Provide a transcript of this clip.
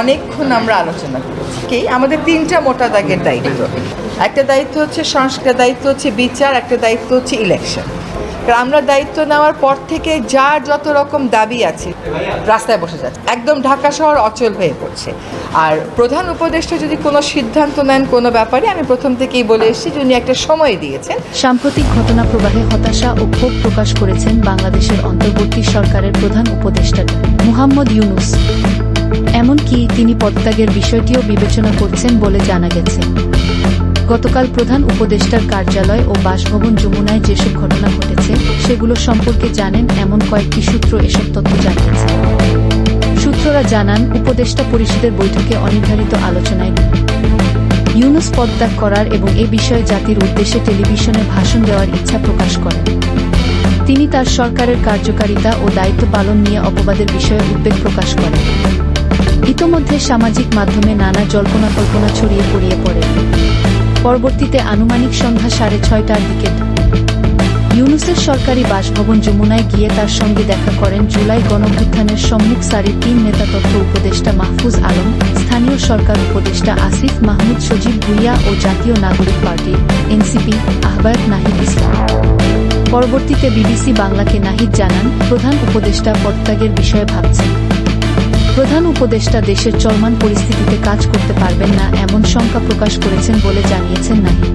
অনেকক্ষণ আমরা আলোচনা করেছি। কি? আমাদের তিনটা মোটা দাগের দায়িত্ব। একটা দায়িত্ব হচ্ছে সংস্কার, দায়িত্ব হচ্ছে বিচার, একটা দায়িত্ব হচ্ছে ইলেকশন আমরা দায়িত্ব নেওয়ার পর থেকে যার যত রকম দাবি আছে, রাস্তায় বসে যাচ্ছে। একদম ঢাকা শহর অচল হয়ে পড়ছে। আর প্রধান উপদেষ্টা যদি কোনো সিদ্ধান্ত নেন কোনো ব্যাপারে, আমি প্রথম থেকেই বলে এসেছি যে উনি একটা সময় দিয়েছেন। সাম্প্রতিক ঘটনা প্রবাহে হতাশা ও ক্ষোভ প্রকাশ করেছেন বাংলাদেশের অন্তর্বর্তী সরকারের প্রধান উপদেষ্টা মুহাম্মদ ইউনুস। এমনকি তিনি পদত্যাগের বিষয়টিও বিবেচনা করছেন বলে জানা গেছে। গতকাল প্রধান উপদেষ্টার কার্যালয় ও বাসভবন যমুনায় যেসব ঘটনা ঘটেছে, সেগুলো সম্পর্কে জানেন এমন কয়েকটি সূত্র, এসব তথ্য জানিয়েছে। সূত্ররা জানান, উপদেষ্টা পরিষদের বৈঠকে অনির্ধারিত আলোচনায় ইউনুস পদত্যাগ করার এবং এ বিষয়ে জাতির উদ্দেশ্যে টেলিভিশনে ভাষণ দেওয়ার ইচ্ছা প্রকাশ করেন। তিনি তার সরকারের কার্যকারিতা ও দায়িত্ব পালন নিয়ে অপবাদের বিষয়ে উদ্বেগ প্রকাশ করেন। ইতোমধ্যে সামাজিক মাধ্যমে নানা জল্পনা কল্পনা ছড়িয়ে পড়িয়ে পড়ে। পরবর্তীতে আনুমানিক সন্ধ্যা সাড়ে ছয়টার দিকে ইউনুসের সরকারি বাসভবন যমুনায় গিয়ে তার সঙ্গে দেখা করেন জুলাই গণভ্যুত্থানের সম্মুখ সারির তিন নেতা তথ্য উপদেষ্টা মাহফুজ আলম, স্থানীয় সরকার উপদেষ্টা আসিফ মাহমুদ সজীব ভুইয়া ও জাতীয় নাগরিক পার্টি, এনসিপি, আহ্বায়ক নাহিদ ইসলাম। পরবর্তীতে বিবিসি বাংলাকে নাহিদ জানান, প্রধান উপদেষ্টা পদত্যাগের বিষয়ে ভাবছেন। প্রধান উপদেষ্টা দেশের চলমান পরিস্থিতিতে কাজ করতে পারবেন না, এমন শঙ্কা প্রকাশ করেছেন বলে জানিয়েছেন নাহিদ।